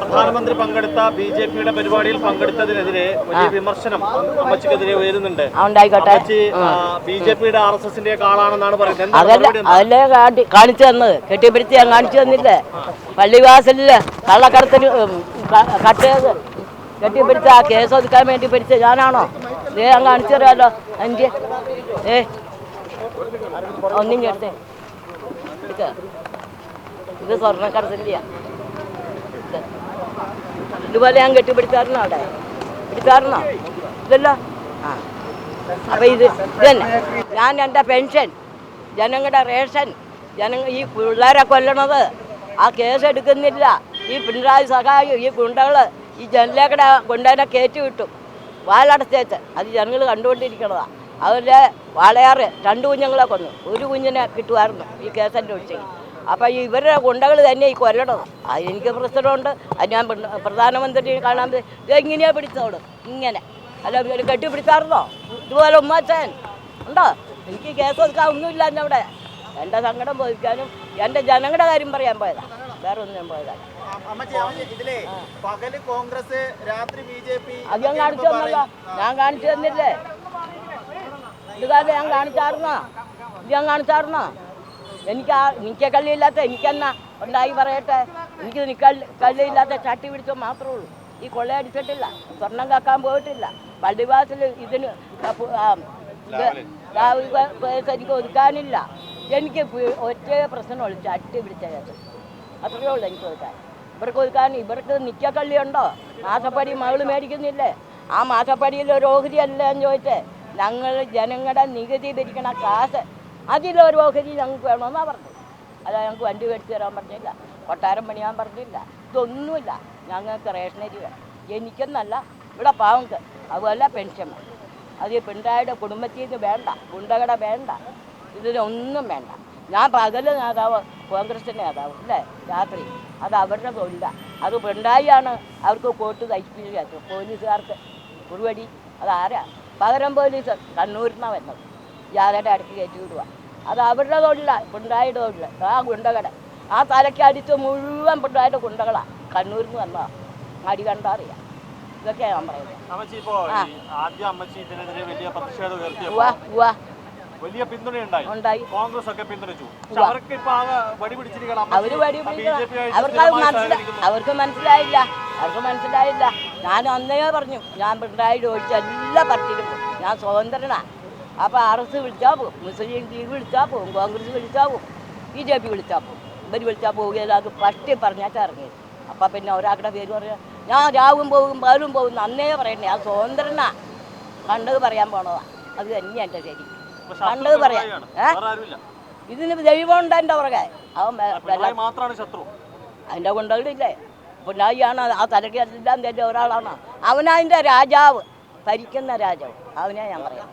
പ്രധാനമന്ത്രി പങ്കെടുത്ത B J പിയുടെ പരിപാടിയിൽ പങ്കെടുത്തതിനെതിരെ വലിയ വിമർശനം അമ്മച്ചിക്കെതിരെ ഉയരുന്നുണ്ട്. ഉണ്ടായിക്കോട്ടെ. ബി ജെ പിയുടെ ആർ എസ് എസിന്റെ കാളാണെന്നാണ് ആളാണെന്നാണ് പറയുന്നത്. അതല്ല കാണിച്ചു തന്നത് കെട്ടിപ്പിടിച്ച് ഞാൻ കാണിച്ചു തന്നില്ലേ? പള്ളിവാസലിൽ കള്ളക്കടത്തിന് കെട്ടിപ്പിടിച്ച ആ കേസ് ഒതുക്കാൻ വേണ്ടി പിടിച്ച ഞാനാണോ? നീ ഞാൻ കാണിച്ചു തരാമല്ലോ എനിക്ക് ഏ ഒന്നും കേട്ടേ ഇത് സ്വർണക്കടത്തിന്റെയാ. ഇതുപോലെ ഞാൻ കെട്ടിപ്പിടിച്ചായിരുന്നോ അവിടെ? പിടിച്ചായിരുന്നോ ഇതല്ലോ? ആ. അപ്പൊ ഇത് ഇത് തന്നെ ഞാൻ എന്റെ പെൻഷൻ ജനങ്ങളുടെ റേഷൻ ജനങ്ങൾ ഈ പിള്ളേരെ കൊല്ലണത്. ആ കേസ് എടുക്കുന്നില്ല. ഈ പിണറായി സഹായം ഈ ഗുണ്ടകൾ ഈ ജനലേക്കടെ ഗുണ്ടേനെ കയറ്റി വിട്ടു. വാലടച്ചേച്ച്. അത് ജനങ്ങൾ കണ്ടുകൊണ്ടിരിക്കണതാ. അവരുടെ വാളയാറ് രണ്ട് കുഞ്ഞുങ്ങളെ കൊന്നു. ഒരു കുഞ്ഞിനെ കിട്ടുമായിരുന്നു ഈ കേസന്റെ ഒഴിച്ചെങ്കിൽ. അപ്പം ഇവരുടെ ഗുണ്ടകൾ തന്നെ ഈ കൊല്ലണത്. അത് എനിക്ക് പ്രശ്നമുണ്ട്. അത് ഞാൻ പ്രധാനമന്ത്രി കാണാൻ ഇതെങ്ങനെയാണ് പിടിച്ചോട് ഇങ്ങനെ. അല്ല കെട്ടി പിടിച്ചാർന്നോ ഇതുപോലെ ഉമ്മാച്ചൻ. ഉണ്ടോ? എനിക്ക് കേസ് ഒതുക്കാൻ ഒന്നുമില്ല എന്റെ അവിടെ. എന്റെ സങ്കടം പോയിക്കാനും എന്റെ ജനങ്ങളുടെ കാര്യം പറയാൻ പോയതാ. വേറെ ഒന്നും ഞാൻ പോയതാ. അമ്മച്ചി അമ്മച്ചി, ഇതിലേ പകൽ കോൺഗ്രസ് രാത്രി ബി ജെ പി അത് ഞാൻ കാണിച്ചു തന്നല്ലോ. ഞാൻ കാണിച്ചു തന്നില്ലേ? ഇത് കാരണം ഞാൻ കാണിച്ചാർന്നോ ഇത് ഞാൻ കാണിച്ചായിരുന്നോ? എനിക്ക് ആ എനിക്ക് കള്ളിയില്ലാത്ത എനിക്കെന്നാ ഉണ്ടായി പറയട്ടെ? എനിക്ക് നിക്ക കള്ളിയില്ലാത്ത ചട്ടി പിടിച്ചോ മാത്രമേ ഉള്ളൂ. ഈ കൊള്ളയടിച്ചിട്ടില്ല സ്വർണം കാക്കാൻ പോയിട്ടില്ല. പള്ളിവാസിൽ ഇതിന് എനിക്ക് ഒതുക്കാനില്ല. എനിക്ക് ഒറ്റ പ്രശ്നമുള്ളൂ ചട്ടി പിടിച്ച കേസ് അത്രയേ ഉള്ളൂ എനിക്ക് ഒതുക്കാൻ. ഇവർക്ക് ഒതുക്കാൻ ഇവർക്ക് നിക്കക്കള്ളിയുണ്ടോ മാസപ്പടി മകൾ മേടിക്കുന്നില്ലേ? ആ മാസപ്പടിയിൽ ഒരു ഓഹരി അല്ല എന്ന് ചോദിച്ചേ. ഞങ്ങൾ ജനങ്ങളുടെ നികുതി പിരിക്കണ കാശ് അതിലൊരു ഓഹരി ഞങ്ങൾക്ക് വേണമെന്നാണ് പറഞ്ഞത്. അല്ല ഞങ്ങൾക്ക് വണ്ടി മേടിച്ച് തരാൻ പറഞ്ഞില്ല. കൊട്ടാരം പണിയാൻ പറഞ്ഞില്ല. ഇതൊന്നുമില്ല. ഞങ്ങൾക്ക് റേഷനരി വേണം. എനിക്കെന്നല്ല ഇവിടെ പാവങ്ങൾക്ക് അതുപോലെ പെൻഷൻ വേണം അത് ഈ പിണറായിയുടെ കുടുംബത്തിൽ നിന്ന് വേണ്ട ഗുണ്ടകട വേണ്ട. ഇതിനൊന്നും വേണ്ട. ഞാൻ പകൽ നേതാവ് കോൺഗ്രസിന്റെ നേതാവ് അല്ലേ? രാത്രി. അത് അവരുടെ തൊഴിലാണ് അത് പിണറായിയാണ് അവർക്ക് കോട്ട് തയ്പ്പിച്ചു പോലീസുകാർക്ക് കുറുവടി. അതാരാ? പകരം പോലീസ് കണ്ണൂരിൽ നിന്നാണ് വരുന്നത് ജാഥയുടെ അടുത്ത് കയറ്റി വിടുക. അത് അവരുടെ തൊഴിലാണ് പിണറായിയുടെ തൊഴിലാണ് ആ ഗുണ്ടകട ആ തലക്കടിച്ച് മുഴുവൻ പിണറായിയുടെ ഗുണ്ടകളാണ് കണ്ണൂരിൽ നിന്ന് വന്നതാ. അടി കണ്ടറിയാം ഇതൊക്കെയാണ് ഞാൻ പറയുന്നത്. വലിയ പിന്തുണയുണ്ടായി. കോൺഗ്രസ് ഒക്കെ പിന്തുണച്ചു. അവർക്ക് അവർക്ക് മനസ്സിലായില്ല. അവർക്ക് മനസ്സിലായില്ല. ഞാൻ അന്നേ പറഞ്ഞു ഞാൻ പിണറായി ചോദിച്ച എല്ലാ പാർട്ടിയിലും ഞാൻ സ്വതന്ത്രനാ. അപ്പോൾ ആർ എസ് വിളിച്ചാൽ പോകും മുസ്ലിം ലീഗ് വിളിച്ചാൽ പോകും കോൺഗ്രസ് വിളിച്ചാൽ പോകും ബി ജെ പി വിളിച്ചാൽ പോകും ഇവർ വിളിച്ചാൽ പോവുകയില്ല അത് പട്ടി പറഞ്ഞാച്ചാൽ ഇറങ്ങിയത്. അപ്പം പിന്നെ ഒരാളുടെ പേര് പറയാ ഞാൻ രാവും പോകും പകലും പോകും അന്നേ പറയണ്ടേ. ഞാൻ സ്വതന്ത്രനാ. കണ്ടത് പറയാൻ പോണതാ. അത് തന്നെയാ എന്റെ ശരി. കണ്ടത് പറയാം. ഇതിന് ദൈവം ഉണ്ട് എന്റെ പുറകെ. അവൻ അതിന്റെ ഗുണ്ടകളില്ലേ? പിണറായിയാണ് ആ തലക്ക് എല്ലാം തന്നെ ഒരാളാണ്. അവനതിന്റെ രാജാവ്. ഭരിക്കുന്ന രാജാവ്. അവനെ ഞാൻ പറയാം.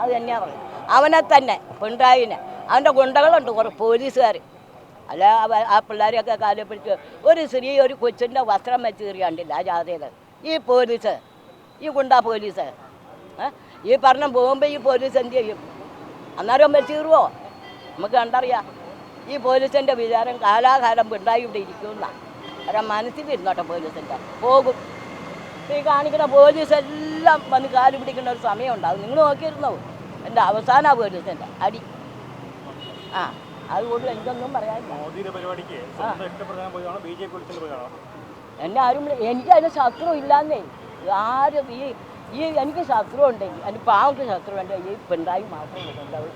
അത് തന്നെയാ പറഞ്ഞത് അവനെ തന്നെ പിണറായിനെ അവന്റെ ഗുണ്ടകളുണ്ട് കുറേ പോലീസുകാർ. അല്ല ആ പിള്ളേരെയൊക്കെ കാലിൽ പിടിച്ച് ഒരു സ്ത്രീ ഒരു കൊച്ചിന്റെ വസ്ത്രം വെച്ച് കയറിയാണ്ടില്ല ആ ജാഥയിൽ ഈ പോലീസ് ഈ ഗുണ്ട പോലീസ് ഈ പറഞ്ഞ പോകുമ്പോൾ ഈ പോലീസ് എന്ത് ചെയ്യും? അന്നേരം വെച്ച് കയറുമോ നമുക്ക് കണ്ടറിയാം. ഈ പോലീസിന്റെ വിചാരം കാലാകാലം പിണ്ടായി ഇവിടെ ഇരിക്കുന്ന മനസ്സിൽ മനസ്സിലിരുന്നോട്ടെ പോലീസിന്റെ. പോകും. ഈ കാണിക്കുന്ന പോലീസ് എല്ലാം വന്ന് കാൽ പിടിക്കുന്ന ഒരു സമയം ഉണ്ടാവും നിങ്ങൾ നോക്കിയിരുന്നോ? എന്റെ അവസാന പോലീസിന്റെ അടി. ആ അതുകൊണ്ട് എനിക്കൊന്നും പറയാനില്ല. എന്നെ ആരും എനിക്ക് അതിന് ശത്രു ഇല്ലാന്നേ. ആരും ഈ ഈ എനിക്ക് ശത്രു ഉണ്ടെങ്കിൽ എന്റെ പാവക്ക് ശത്രു ഉണ്ടെങ്കിൽ ഈ പിണറായി മാത്രമേ ഉണ്ടാവും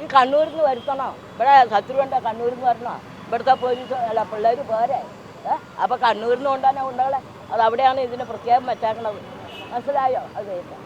ഈ കണ്ണൂരിൽ നിന്ന് വരുത്തണോ. ഇവിടെ ശത്രു ഉണ്ടോ കണ്ണൂരിൽ നിന്ന് വരണോ. ഇവിടുത്തെ പോലീസ് അല്ല പിള്ളേർ പോരെ. അപ്പൊ അപ്പോൾ കണ്ണൂരിൽ നിന്ന് കൊണ്ടാണ് ഉണ്ടാകളെ അത് അവിടെയാണ് ഇതിനെ പ്രത്യേകം വെച്ചേക്കണത്. മനസ്സിലായോ? അത് കേട്ടോ